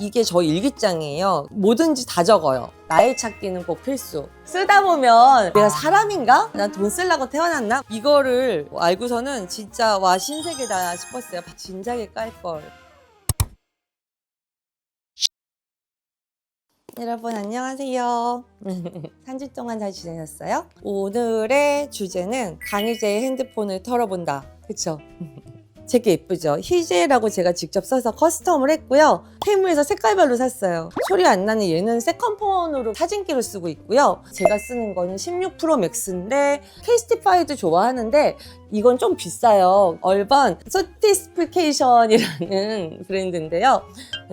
이게 저 일기장이에요. 뭐든지 다 적어요. 나의 찾기는 꼭 필수. 쓰다 보면 내가 사람인가? 난 돈 쓰려고 태어났나? 이거를 알고서는 진짜 와 신세계다 싶었어요. 진작에 깔 걸. 여러분 안녕하세요. 한주 동안 잘 지내셨어요? 오늘의 주제는 강희재의 핸드폰을 털어본다. 그쵸? 되게 예쁘죠? 희재라고 제가 직접 써서 커스텀을 했고요. 테무에서 색깔별로 샀어요. 소리 안 나는 얘는 세컨폰으로 사진기로 쓰고 있고요. 제가 쓰는 거는 16 프로 맥스인데 케이스티파이도 좋아하는데 이건 좀 비싸요. 얼번 소티스피케이션이라는 브랜드인데요.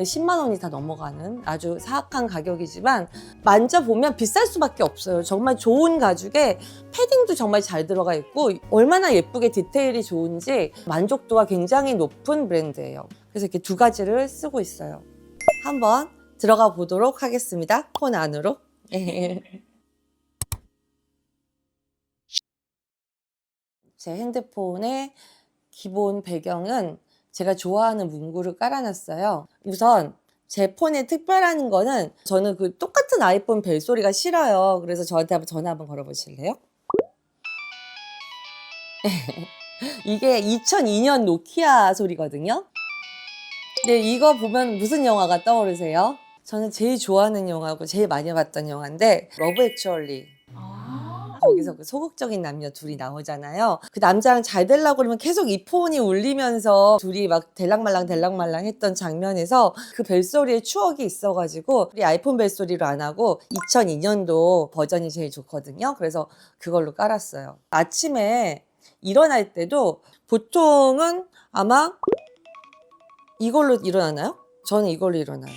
10만 원이 다 넘어가는 아주 사악한 가격이지만 만져보면 비쌀 수밖에 없어요. 정말 좋은 가죽에 패딩도 정말 잘 들어가 있고 얼마나 예쁘게 디테일이 좋은지 만족도가 굉장히 높은 브랜드예요. 그래서 이렇게 두 가지를 쓰고 있어요. 한번 들어가 보도록 하겠습니다. 폰 안으로. 제 핸드폰의 기본 배경은 제가 좋아하는 문구를 깔아놨어요. 우선 제 폰에 특별한 거는 저는 그 똑같은 아이폰 벨소리가 싫어요. 그래서 저한테 한번 전화 한번 걸어보실래요? 이게 2002년 노키아 소리거든요. 네, 이거 보면 무슨 영화가 떠오르세요? 저는 제일 좋아하는 영화고 제일 많이 봤던 영화인데 러브 액츄얼리. 거기서 그 소극적인 남녀 둘이 나오잖아요. 그 남자랑 잘 되려고 그러면 계속 이 폰이 울리면서 둘이 막 델랑말랑 델랑말랑 했던 장면에서 그 벨소리의 추억이 있어가지고 우리 아이폰 벨소리로 안 하고 2002년도 버전이 제일 좋거든요. 그래서 그걸로 깔았어요. 아침에 일어날 때도 보통은 아마 이걸로 일어나나요? 저는 이걸로 일어나요.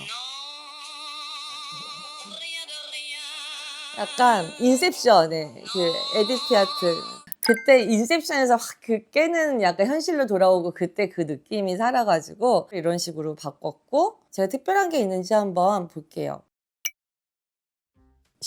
약간 인셉션의 그 에디트 피아트 그때 인셉션에서 확 그 깨는 약간 현실로 돌아오고 그때 그 느낌이 살아가지고 이런 식으로 바꿨고 제가 특별한 게 있는지 한번 볼게요.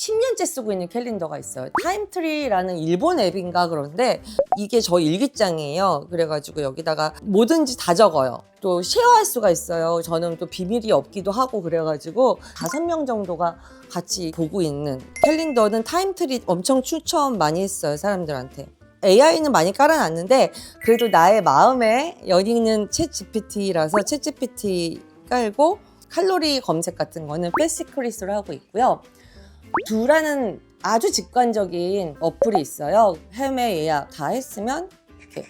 10년째 쓰고 있는 캘린더가 있어요. 타임트리라는 일본 앱인가 그런데 이게 저 일기장이에요. 그래가지고 여기다가 뭐든지 다 적어요. 또 쉐어할 수가 있어요. 저는 또 비밀이 없기도 하고 그래가지고 다섯 명 정도가 같이 보고 있는 캘린더는 타임트리 엄청 추천 많이 했어요. 사람들한테. AI는 많이 깔아놨는데 그래도 나의 마음에 여기는 챗 GPT라서 챗 GPT 깔고 칼로리 검색 같은 거는 패시크리스로 하고 있고요. 두라는 아주 직관적인 어플이 있어요. 헤매 예약 다 했으면 이렇게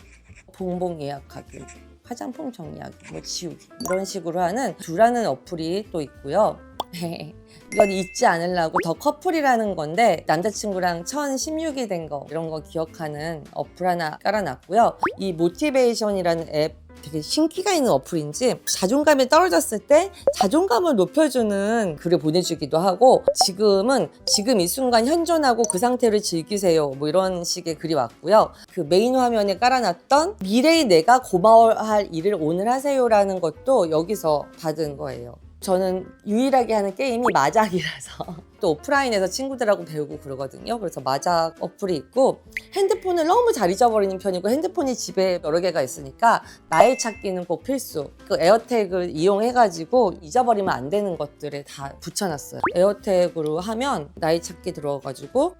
봉봉 예약하기, 화장품 정리하기, 뭐 지우기 이런 식으로 하는 두라는 어플이 또 있고요. 이건 잊지 않으려고 더 커플이라는 건데 남자친구랑 1016이 된 거 이런 거 기억하는 어플 하나 깔아놨고요. 이 모티베이션이라는 앱 되게 신기가 있는 어플인지 자존감이 떨어졌을 때 자존감을 높여주는 글을 보내주기도 하고 지금은 지금 이 순간 현존하고 그 상태를 즐기세요 뭐 이런 식의 글이 왔고요. 그 메인 화면에 깔아놨던 미래의 내가 고마워할 일을 오늘 하세요라는 것도 여기서 받은 거예요 저는 유일하게 하는 게임이 마작이라서 또 오프라인에서 친구들하고 배우고 그러거든요. 그래서 마작 어플이 있고 핸드폰을 너무 잘 잊어버리는 편이고 핸드폰이 집에 여러 개가 있으니까 나의 찾기는 꼭 필수. 그 에어택을 이용해가지고 잊어버리면 안 되는 것들에 다 붙여놨어요. 에어택으로 하면 나의 찾기 들어가가지고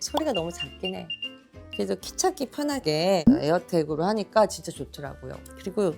소리가 너무 작긴 해. 그래서 키 찾기 편하게 에어택으로 하니까 진짜 좋더라고요. 그리고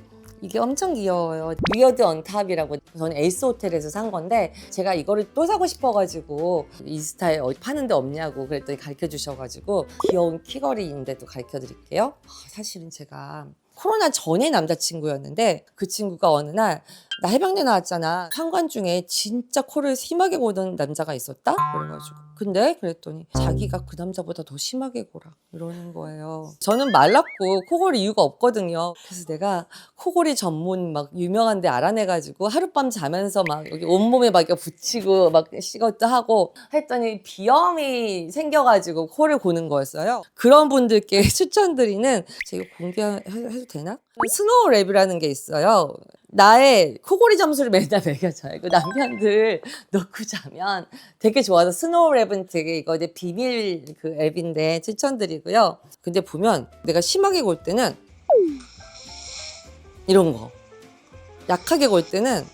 이게 엄청 귀여워요. 위어드 언탑이라고 저는 에이스 호텔에서 산 건데 제가 이거를 또 사고 싶어가지고 이 스타일 어디 파는 데 없냐고 그랬더니 가르쳐 주셔가지고 귀여운 키거리인데도 가르쳐 드릴게요. 아, 사실은 제가 코로나 전에 남자친구였는데 그 친구가 어느 날 나 해병대 나왔잖아. 상관 중에 진짜 코를 심하게 고는 남자가 있었다? 그래가지고. 근데 그랬더니 자기가 그 남자보다 더 심하게 고라. 이러는 거예요. 저는 말랐고 코골이 이유가 없거든요. 그래서 내가 코골이 전문 막 유명한 데 알아내가지고 하룻밤 자면서 막 여기 온몸에 막 이렇게 붙이고 막 이것도 하고 했더니 비염이 생겨가지고 코를 고는 거였어요. 그런 분들께 추천드리는 제가 공개해도 되나? 스노우 랩이라는 게 있어요. 나의 코골이 점수를 맨날 매겨줘요. 그 남편들 넣고 자면 되게 좋아서 스노우 랩은 되게 이거 이제 비밀 그 앱인데 추천드리고요. 근데 보면 내가 심하게 골 때는 이런 거. 약하게 골 때는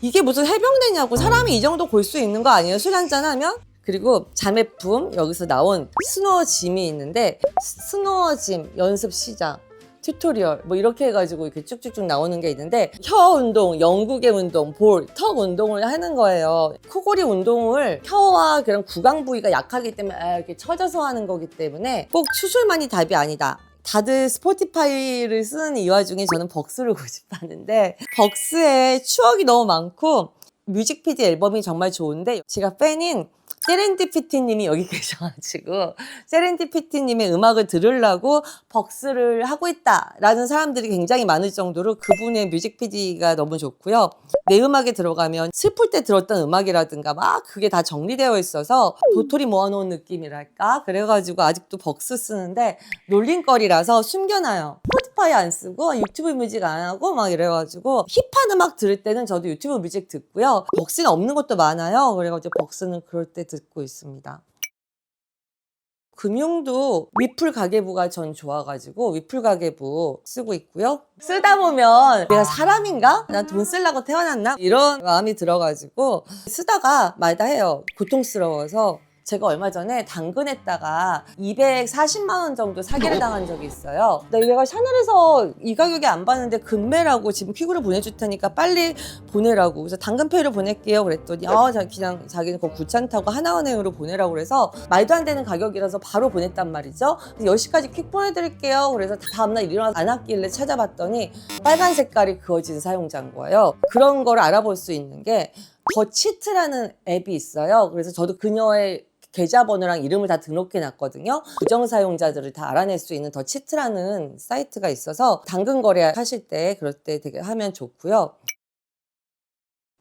이게 무슨 해병대냐고 사람이 이 정도 골 수 있는 거 아니에요? 술 한잔 하면? 그리고 자매품 여기서 나온 스노어짐이 있는데 스- 스노어짐 연습 시작 튜토리얼 뭐 이렇게 해가지고 이렇게 쭉쭉쭉 나오는 게 있는데 혀 운동, 영국의 운동, 볼, 턱 운동을 하는 거예요. 코골이 운동을 혀와 그런 구강 부위가 약하기 때문에 아, 이렇게 처져서 하는 거기 때문에 꼭 수술만이 답이 아니다. 다들 스포티파이를 쓰는 이 와중에 저는 벅스를 고집하는데 벅스에 추억이 너무 많고 뮤직비디오 앨범이 정말 좋은데 제가 팬인 세렌디피티님이 여기 계셔가지고 세렌디피티님의 음악을 들으려고 벅스를 하고 있다라는 사람들이 굉장히 많을 정도로 그분의 뮤직비디오가 너무 좋고요. 내 음악에 들어가면 슬플 때 들었던 음악이라든가 막 그게 다 정리되어 있어서 도토리 모아놓은 느낌이랄까 그래가지고 아직도 벅스 쓰는데 놀림거리라서 숨겨놔요. 스포티파이 안 쓰고 유튜브 뮤직 안 하고 막 이래가지고 힙한 음악 들을 때는 저도 유튜브 뮤직 듣고요. 벅스는 없는 것도 많아요. 그래가지고 벅스는 그럴 때 듣고 있습니다. 금융도 위풀 가계부가 전 좋아가지고 위풀 가계부 쓰고 있고요. 쓰다 보면 내가 사람인가? 난 돈 쓰려고 태어났나? 이런 마음이 들어가지고 쓰다가 말다 해요. 고통스러워서. 제가 얼마 전에 당근했다가 240만 원 정도 사기를 당한 적이 있어요. 내가 샤넬에서 이 가격에 안 받는데 금매라고 지금 퀵으로 보내줄 테니까 빨리 보내라고. 그래서 당근페이로 보낼게요. 그랬더니 아, 자, 그냥 자기는 그거 귀찮다고 하나은행으로 보내라고 그래서 말도 안 되는 가격이라서 바로 보냈단 말이죠. 10시까지 퀵 보내드릴게요. 그래서 다음날 일어나서 안 왔길래 찾아봤더니 빨간 색깔이 그어진 사용자인 거예요. 그런 걸 알아볼 수 있는 게 더치트라는 앱이 있어요. 그래서 저도 그녀의 계좌번호랑 이름을 다 등록해 놨거든요. 부정 사용자들을 다 알아낼 수 있는 더 치트라는 사이트가 있어서 당근 거래 하실 때 그럴 때 되게 하면 좋고요.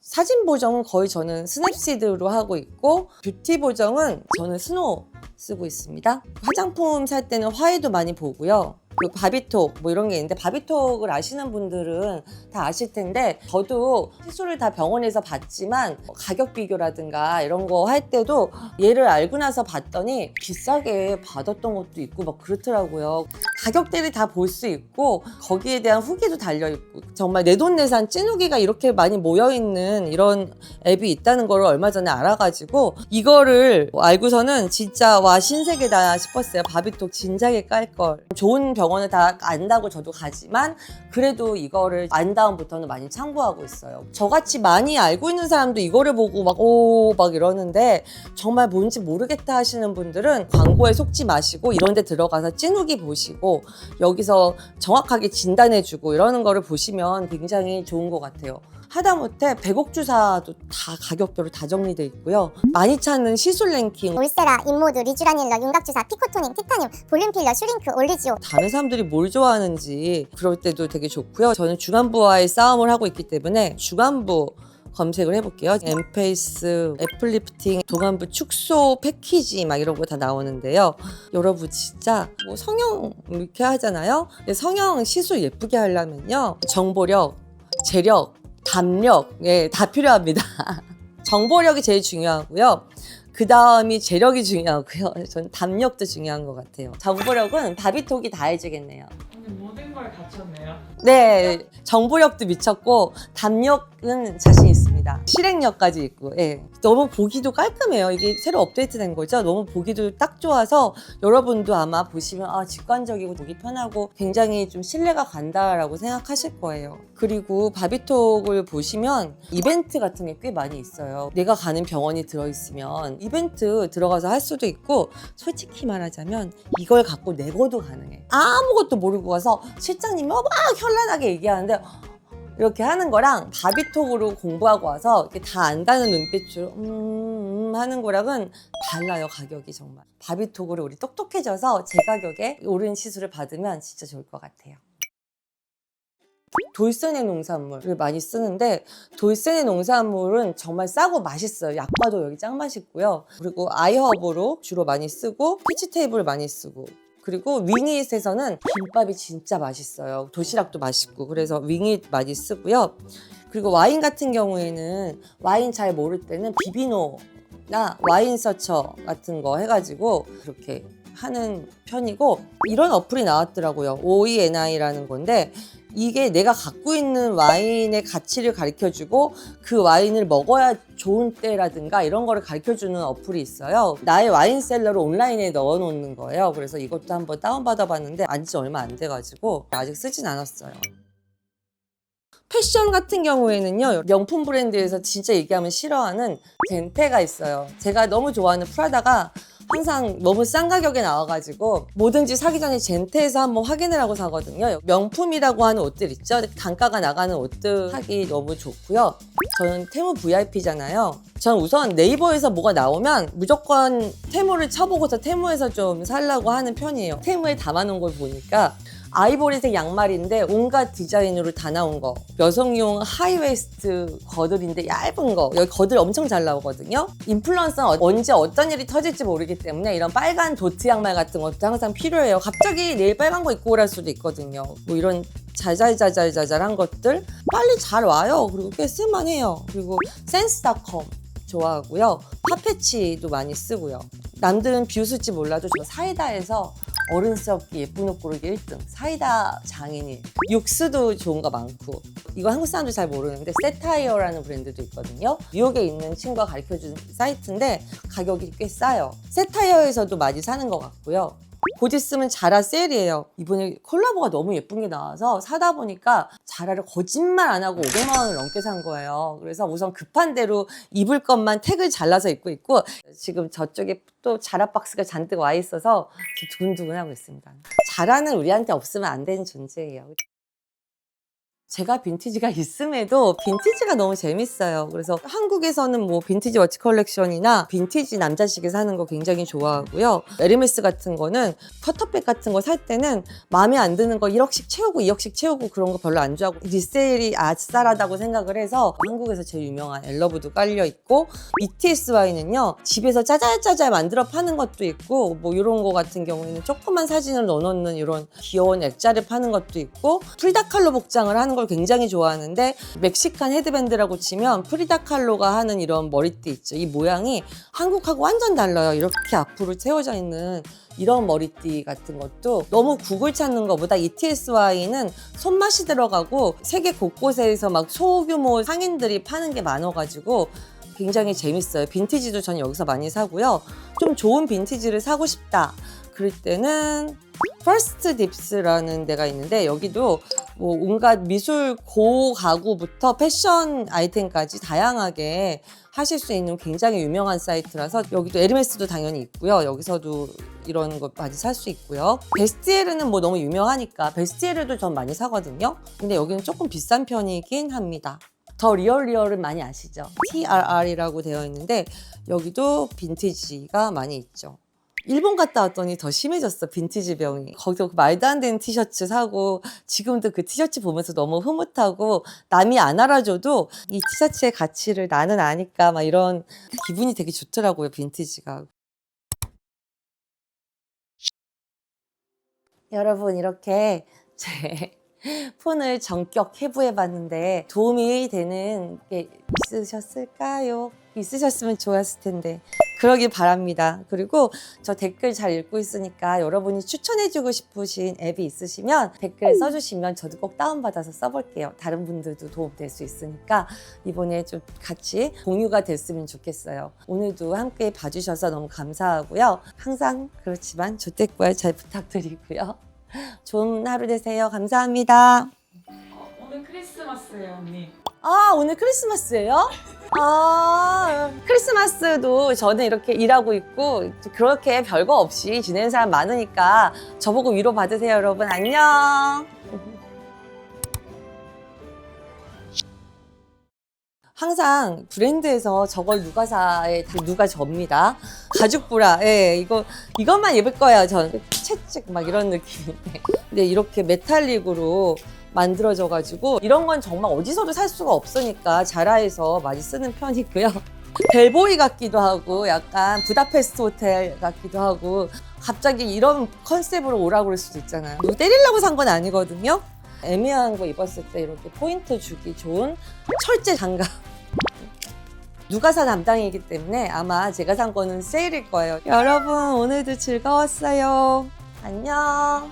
사진 보정은 거의 저는 스냅시드로 하고 있고 뷰티 보정은 저는 스노우 쓰고 있습니다. 화장품 살 때는 화해도 많이 보고요. 그 바비톡 뭐 이런 게 있는데 바비톡을 아시는 분들은 다 아실 텐데 저도 시술을 다 병원에서 받지만 가격 비교라든가 이런 거 할 때도 얘를 알고 나서 봤더니 비싸게 받았던 것도 있고 막 그렇더라고요. 가격대를 다 볼 수 있고 거기에 대한 후기도 달려 있고 정말 내돈내산 찐후기가 이렇게 많이 모여 있는 이런 앱이 있다는 걸 얼마 전에 알아가지고 이거를 알고서는 진짜 와 신세계다 싶었어요. 바비톡 진작에 깔 걸. 좋은 병 원을 다 안다고 저도 가지만 그래도 이거를 안 다음부터는 많이 참고하고 있어요. 저같이 많이 알고 있는 사람도 이거를 보고 막오막 이러는데 정말 뭔지 모르겠다 하시는 분들은 광고에 속지 마시고 이런 데 들어가서 찐후기 보시고 여기서 정확하게 진단해주고 이러는 거를 보시면 굉장히 좋은 것 같아요. 하다못해 백옥 주사도 다 가격별로 다 정리돼 있고요. 많이 찾는 시술 랭킹 울세라, 인모드, 리쥬라닐러, 윤곽주사, 피코토닝, 티타늄, 볼륨필러, 슈링크, 올리지오 다른 사람들이 뭘 좋아하는지 그럴 때도 되게 좋고요. 저는 주간부와의 싸움을 하고 있기 때문에 주간부 검색을 해볼게요. 엠페이스, 애플리프팅, 도간부 축소 패키지 막 이런 거 다 나오는데요. 여러분 진짜 뭐 성형 이렇게 하잖아요. 근데 성형 시술 예쁘게 하려면요. 정보력, 재력, 담력 예, 다 필요합니다. 정보력이 제일 중요하고요. 그 다음이 재력이 중요하고요. 저는 담력도 중요한 것 같아요. 정보력은 바비톡이 다 해주겠네요. 모든 걸 갖췄네요. 네, 정보력도 미쳤고 담력은 자신 있습니다. 실행력까지 있고, 예. 너무 보기도 깔끔해요. 이게 새로 업데이트된 거죠. 너무 보기도 딱 좋아서 여러분도 아마 보시면 아 직관적이고 보기 편하고 굉장히 좀 신뢰가 간다라고 생각하실 거예요. 그리고 바비톡을 보시면 이벤트 같은 게 꽤 많이 있어요. 내가 가는 병원이 들어있으면 이벤트 들어가서 할 수도 있고 솔직히 말하자면 이걸 갖고 내고도 가능해. 아무것도 모르고 가서 실장님이 막 현란하게 얘기하는데 이렇게 하는 거랑 바비톡으로 공부하고 와서 이렇게 다 안다는 눈빛으로 음, 음 하는 거랑은 달라요 가격이 정말. 바비톡으로 우리 똑똑해져서 제 가격에 옳은 시술을 받으면 진짜 좋을 것 같아요. 돌쇠의 농산물을 많이 쓰는데 돌쇠의 농산물은 정말 싸고 맛있어요. 약과도 여기 짱 맛있고요. 그리고 아이허브로 주로 많이 쓰고 피치 테이블 많이 쓰고 그리고 윙잇에서는 김밥이 진짜 맛있어요. 도시락도 맛있고 그래서 윙잇 많이 쓰고요. 그리고 와인 같은 경우에는 와인 잘 모를 때는 비비노나 와인 서처 같은 거 해가지고 그렇게 하는 편이고 이런 어플이 나왔더라고요. OENI라는 건데 이게 내가 갖고 있는 와인의 가치를 가르쳐주고 그 와인을 먹어야 좋은 때라든가 이런 거를 가르쳐주는 어플이 있어요. 나의 와인셀러를 온라인에 넣어놓는 거예요. 그래서 이것도 한번 다운받아봤는데 안 지 얼마 안 돼가지고 아직 쓰진 않았어요. 패션 같은 경우에는요 명품 브랜드에서 진짜 얘기하면 싫어하는 덴테가 있어요 제가 너무 좋아하는 프라다가 항상 너무 싼 가격에 나와가지고 뭐든지 사기 전에 젠테에서 한번 확인을 하고 사거든요. 명품이라고 하는 옷들 있죠? 단가가 나가는 옷들 사기 너무 좋고요. 저는 테무 VIP잖아요. 전 우선 네이버에서 뭐가 나오면 무조건 테무를 쳐보고서 테무에서 좀 살라고 하는 편이에요. 테무에 담아놓은 걸 보니까 아이보리색 양말인데 온갖 디자인으로 다 나온 거. 여성용 하이웨스트 거들인데 얇은 거. 여기 거들 엄청 잘 나오거든요. 인플루언서는 언제 어떤 일이 터질지 모르기 때문에 이런 빨간 도트 양말 같은 것도 항상 필요해요. 갑자기 내일 빨간 거 입고 오랄 수도 있거든요. 뭐 이런 자잘자잘자잘한 것들 빨리 잘 와요. 그리고 꽤 쓸만해요. 그리고 센스닷컴 좋아하고요. 파페치도 많이 쓰고요 남들은 비웃을지 몰라도 저 사이다에서 어른스럽게 예쁜 옷 고르기 1등 사이다 장인이 육수도 좋은 거 많고. 이거 한국 사람들 잘 모르는데 세타이어라는 브랜드도 있거든요. 뉴욕에 있는 친구가 가르쳐준 사이트인데 가격이 꽤 싸요. 세타이어에서도 많이 사는 것 같고요. 곧 있으면 자라 세일이에요. 이번에 콜라보가 너무 예쁜 게 나와서 사다 보니까 자라를 거짓말 안 하고 500만 원을 넘게 산 거예요. 그래서 우선 급한 대로 입을 것만 택을 잘라서 입고 있고 지금 저쪽에 또 자라 박스가 잔뜩 와 있어서 두근두근하고 있습니다. 자라는 우리한테 없으면 안 되는 존재예요. 제가 빈티지가 있음에도 빈티지가 너무 재밌어요. 그래서 한국에서는 뭐 빈티지 워치 컬렉션이나 빈티지 남자식에 사는 거 굉장히 좋아하고요. 에르메스 같은 거는 커터백 같은 거 살 때는 마음에 안 드는 거 1억씩 채우고 2억씩 채우고 그런 거 별로 안 좋아하고 리세일이 아싸라다고 생각을 해서 한국에서 제일 유명한 엘러브도 깔려 있고 ETS 와인은요 집에서 짜잘짜잘 만들어 파는 것도 있고 뭐 이런 거 같은 경우에는 조그만 사진을 넣어놓는 이런 귀여운 액자를 파는 것도 있고 프리다 칼로 복장을 하는 걸 굉장히 좋아하는데 멕시칸 헤드밴드라고 치면 프리다 칼로가 하는 이런 머리띠 있죠 이 모양이 한국하고 완전 달라요 이렇게 앞으로 채워져 있는 이런 머리띠 같은 것도 너무 국을 찾는 것보다 ETS 와인은 손맛이 들어가고 세계 곳곳에서 막 소규모 상인들이 파는 게 많아가지고 굉장히 재밌어요. 빈티지도 전 여기서 많이 사고요. 좀 좋은 빈티지를 사고 싶다. 그럴 때는 퍼스트 딥스라는 데가 있는데 여기도 뭐 온갖 미술 고 가구부터 패션 아이템까지 다양하게 하실 수 있는 굉장히 유명한 사이트라서 여기도 에르메스도 당연히 있고요. 여기서도 이런 거 많이 살 수 있고요. 베스티에르는 뭐 너무 유명하니까 베스티에르도 전 많이 사거든요. 근데 여기는 조금 비싼 편이긴 합니다. 더 리얼 리얼은 많이 아시죠? TRR이라고 되어 있는데 여기도 빈티지가 많이 있죠. 일본 갔다 왔더니 더 심해졌어 빈티지 병이 거기서 그 말도 안 되는 티셔츠 사고 지금도 그 티셔츠 보면서 너무 흐뭇하고 남이 안 알아줘도 이 티셔츠의 가치를 나는 아니까 막 이런 기분이 되게 좋더라고요 빈티지가 여러분 이렇게 제 폰을 전격 해부해 봤는데 도움이 되는 게 있으셨을까요? 있으셨으면 좋았을 텐데 그러길 바랍니다. 그리고 저 댓글 잘 읽고 있으니까 여러분이 추천해주고 싶으신 앱이 있으시면 댓글 써주시면 저도 꼭 다운받아서 써볼게요. 다른 분들도 도움 될 수 있으니까 이번에 좀 같이 공유가 됐으면 좋겠어요. 오늘도 함께 봐주셔서 너무 감사하고요. 항상 그렇지만 조태꾸알 잘 부탁드리고요. 좋은 하루 되세요. 감사합니다. 어, 오늘 크리스마스예요, 언니. 아, 오늘 크리스마스예요? 아, 크리스마스도 저는 이렇게 일하고 있고 그렇게 별거 없이 지내는 사람 많으니까 저보고 위로 받으세요, 여러분. 안녕. 항상 브랜드에서 저걸 누가 사에 다 누가 접니다. 가죽 브라. 예, 이거 이것만 입을 거예요. 전 채찍 막 이런 느낌인데. 근데 이렇게 메탈릭으로 만들어져 가지고 이런 건 정말 어디서도 살 수가 없으니까 자라에서 많이 쓰는 편이고요. 벨보이 같기도 하고 약간 부다페스트 호텔 같기도 하고 갑자기 이런 컨셉으로 오라고 그럴 수도 있잖아요. 누구 때리려고 산 건 아니거든요. 애매한 거 입었을 때 이렇게 포인트 주기 좋은 철제 장갑. 누가 사 담당이기 때문에 아마 제가 산 거는 세일일 거예요. 여러분 오늘도 즐거웠어요. 안녕.